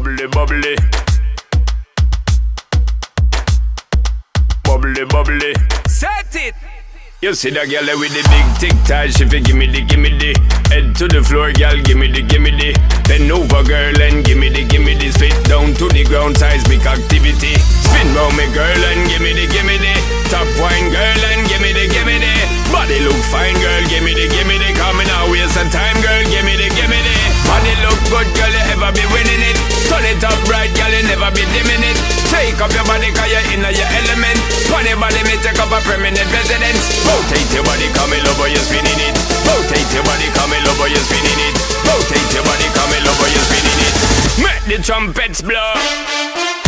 bubbly, bubbly. Bubbly, bubbly. Set it. You see that girl with the big tic tac, she fi gimme the, gimme the Head to the floor, girl, gimme the, gimme the Bend over, girl, and gimme the, gimme the Spit down to the ground, seismic activity Spin round me, girl, and gimme the, gimme the it up right, girl, you never be it Take up your body, cause you're in your element. Funny body, me take up a permanent residence. Rotate your body, come in over, you're spinning it. Rotate your body, come in over, you're spinning it. Rotate your body, come in over, you're spinning it. Make the trumpets blow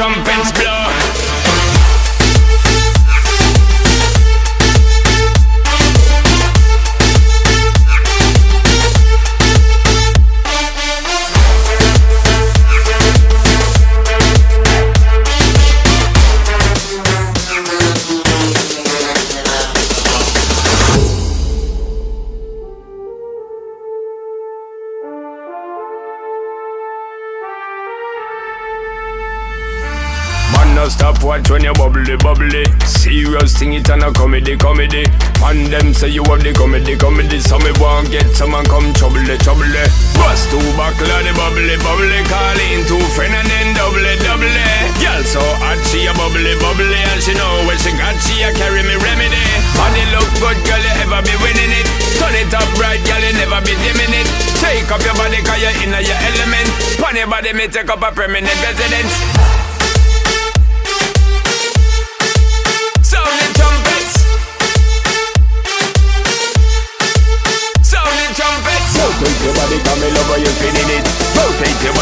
trumpets blow no stop watch when you bubbly, bubbly. Serious thing, it and a comedy, comedy. Man, them say you have the comedy, comedy. So me want get some someone come trouble, trouble. Bust two buckle the bubbly, bubbly. Call in two friend and then double, double. Girl so hot, she a bubbly, bubbly. And she know when she got, she a carry me remedy. Body look good, girl, you ever be winning it. Turn it up right, girl, you never be dimming it. Take up your body, cause you're in your element. Your body, me take up a permanent residence. In over, you're spinning it. Rotate your